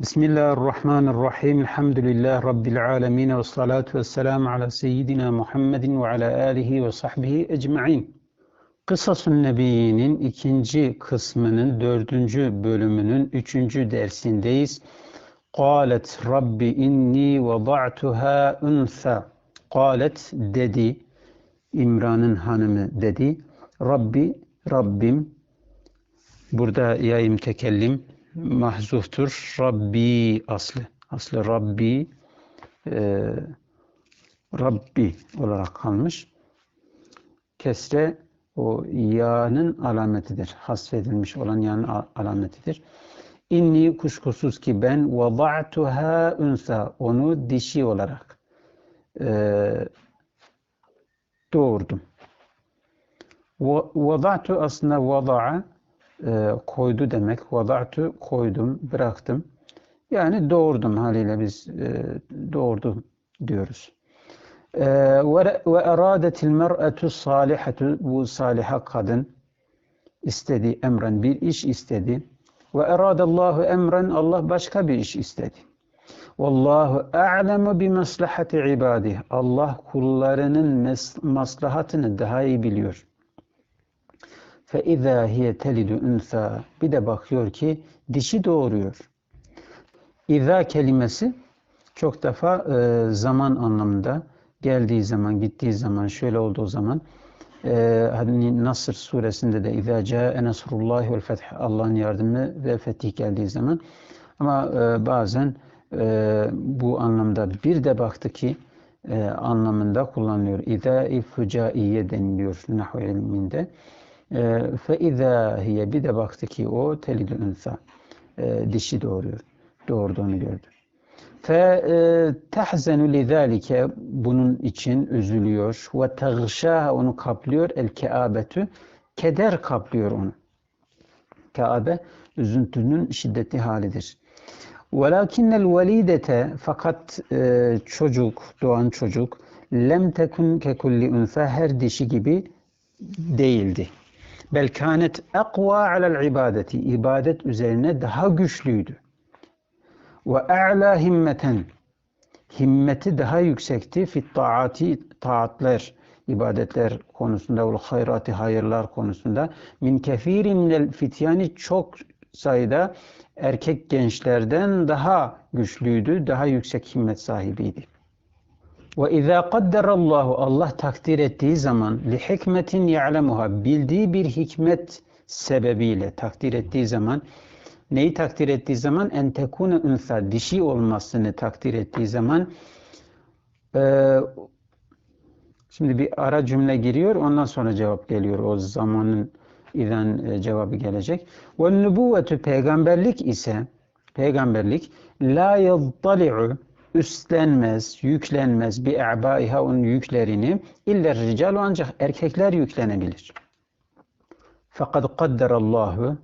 Bismillahirrahmanirrahim. Elhamdülillah Rabbil alemin ve salatu ve selamu ala seyyidina Muhammedin ve ala alihi ve sahbihi ecma'in. Kısasun Nebi'nin ikinci kısmının dördüncü bölümünün üçüncü dersindeyiz. Qalet Rabbi inni vada'tuha unsa. Qalet dedi, İmran'ın hanımı dedi. Rabbi, Rabbim, burada yayım tekellim, mahzuftur. Rabbi aslı. Aslı Rabbi e, Rabbi olarak kalmış. Kesre o ya'nın alametidir. Hasfedilmiş olan ya'nın alametidir. İnni kuşkusuz ki ben vada'tuha unsa onu dişi olarak e, doğurdum. Vada'tu aslında vada'a e, koydu demek. Vada'tu koydum, bıraktım. Yani doğurdum haliyle biz e, doğurdum diyoruz. E, ve eradetil mer'etu salihatu bu saliha kadın istedi emren bir iş istedi. Ve eradallahu emren Allah başka bir iş istedi. Vallahu a'lemu bi maslahati ibadih. Allah kullarının maslahatını daha iyi biliyor. Fe izâ hiye telidu unsa. Bir de bakıyor ki dişi doğuruyor. İza kelimesi çok defa e, zaman anlamında geldiği zaman, gittiği zaman, şöyle olduğu zaman e, hani Nasr suresinde de İza ca'e nasrullahi vel feth Allah'ın yardımı ve fetih geldiği zaman ama e, bazen e, bu anlamda bir de baktı ki e, anlamında kullanılıyor. İza-i fucaiye deniliyor nahu ilminde. Fe izâ hiye bir de baktı ki o telidü unsa e, dişi doğuruyor. Doğurduğunu gördü. Fe tehzenu lizâlike bunun için üzülüyor teğşâ onu kaplıyor el keabetü keder kaplıyor onu. Kaabe üzüntünün şiddetli halidir. Velakinnel velidete fakat e, çocuk, doğan çocuk lem tekun ke kulli unsa her dişi gibi değildi. Bel kânet ekvâ alel ibadeti. ibadet üzerine daha güçlüydü. Ve a'lâ himmeten. Himmeti daha yüksekti. Fit taati, taatler, ibadetler konusunda, ve hayrati, hayırlar konusunda. Min kefirin minel fityani çok sayıda erkek gençlerden daha güçlüydü, daha yüksek himmet sahibiydi. Ve izâ kadderallahu Allah takdir ettiği zaman li hikmetin ya'lemuha bildiği bir hikmet sebebiyle takdir ettiği zaman neyi takdir ettiği zaman en tekune unsa dişi olmasını takdir ettiği zaman e, şimdi bir ara cümle giriyor ondan sonra cevap geliyor o zamanın izen e, cevabı gelecek. Ve nübüvvetü peygamberlik ise peygamberlik la yaddali'u üstlenmez, yüklenmez bir e'baiha onun yüklerini illa rical ancak erkekler yüklenebilir. Fakat kadderallahu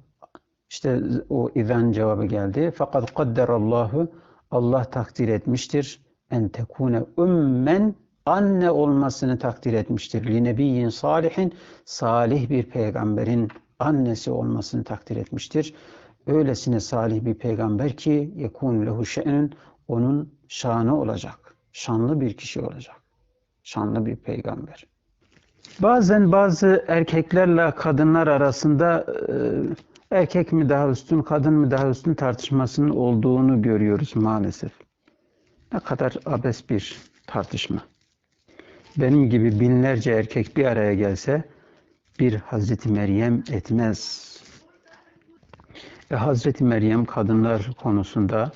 işte o izen cevabı geldi. Fakat kadderallahu Allah takdir etmiştir. En tekune ümmen anne olmasını takdir etmiştir. Li nebiyyin salihin salih bir peygamberin annesi olmasını takdir etmiştir. Öylesine salih bir peygamber ki yekun lehu şe'nün onun şanı olacak. Şanlı bir kişi olacak. Şanlı bir peygamber. Bazen bazı erkeklerle kadınlar arasında e, erkek mi daha üstün, kadın mı daha üstün tartışmasının olduğunu görüyoruz maalesef. Ne kadar abes bir tartışma. Benim gibi binlerce erkek bir araya gelse bir Hazreti Meryem etmez. E, Hazreti Meryem kadınlar konusunda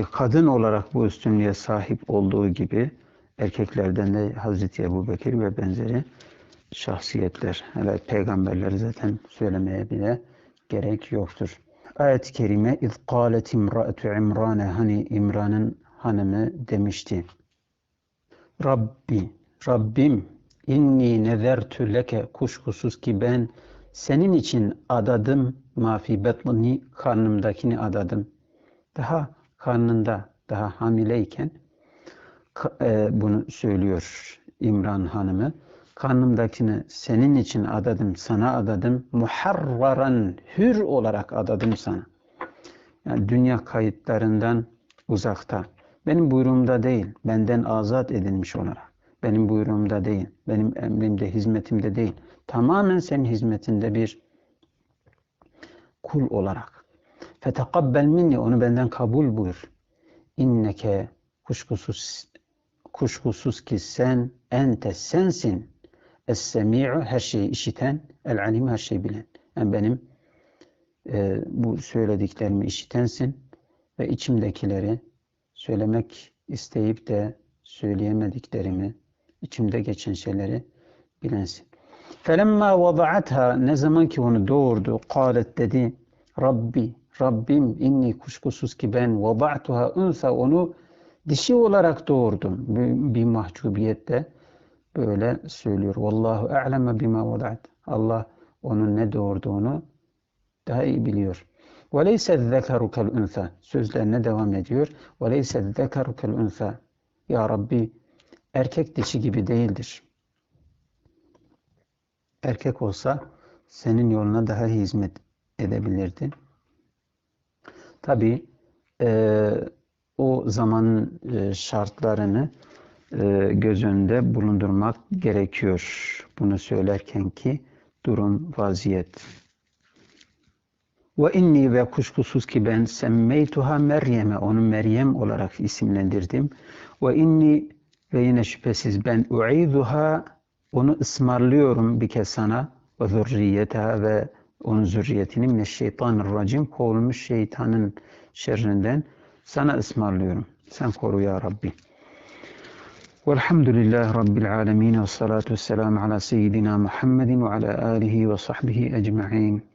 e, kadın olarak bu üstünlüğe sahip olduğu gibi erkeklerden de Hazreti Ebu Bekir ve benzeri şahsiyetler. Evet peygamberleri zaten söylemeye bile gerek yoktur. Ayet-i kerime اِذْ قَالَتْ اِمْرَأَةُ İmran'e Hani İmran'ın hanımı demişti. Rabbi, Rabbim inni nezertü leke kuşkusuz ki ben senin için adadım mafi betni karnımdakini adadım. Daha karnında daha hamileyken e, bunu söylüyor İmran hanımı. Karnımdakini senin için adadım, sana adadım. Muharraran, hür olarak adadım sana. Yani dünya kayıtlarından uzakta. Benim buyruğumda değil, benden azat edilmiş olarak. Benim buyruğumda değil, benim emrimde, hizmetimde değil. Tamamen senin hizmetinde bir kul olarak. Fetekabbel minni, onu benden kabul buyur. İnneke kuşkusuz, kuşkusuz ki sen, ente sensin. Es-semi'u, her şeyi işiten, el-alim, her şeyi bilen. Yani benim e, bu söylediklerimi işitensin ve içimdekileri söylemek isteyip de söyleyemediklerimi, içimde geçen şeyleri bilensin. Felemma vada'atha ne zaman ki onu doğurdu, kâlet dedi, Rabbi, Rabbim inni kuşkusuz ki ben vada'tuha unsa onu dişi olarak doğurdum. Bir, bir mahcubiyette böyle söylüyor. Vallahu a'leme bima vada'at. Allah onun ne doğurduğunu daha iyi biliyor. وَلَيْسَ الذَّكَرُ كَالْاُنْثَى Sözlerine devam ediyor. وَلَيْسَ الذَّكَرُ كَالْاُنْثَى Ya Rabbi erkek dişi gibi değildir. Erkek olsa senin yoluna daha hizmet edebilirdi. Tabi e, o zamanın e, şartlarını e, göz önünde bulundurmak gerekiyor. Bunu söylerken ki durum, vaziyet. Ve inni ve kuşkusuz ki ben semmeytuha Meryem'e onu Meryem olarak isimlendirdim. Ve inni ve yine şüphesiz ben u'iduha onu ısmarlıyorum bir kez sana ve zürriyeteha ve onun zürriyetini mineşşeytanirracim kovulmuş şeytanın şerrinden sana ısmarlıyorum. Sen koru ya Rabbi. Velhamdülillahi Rabbil alemin ve salatu vesselamu ala seyyidina Muhammedin ve ala alihi ve sahbihi ecma'in.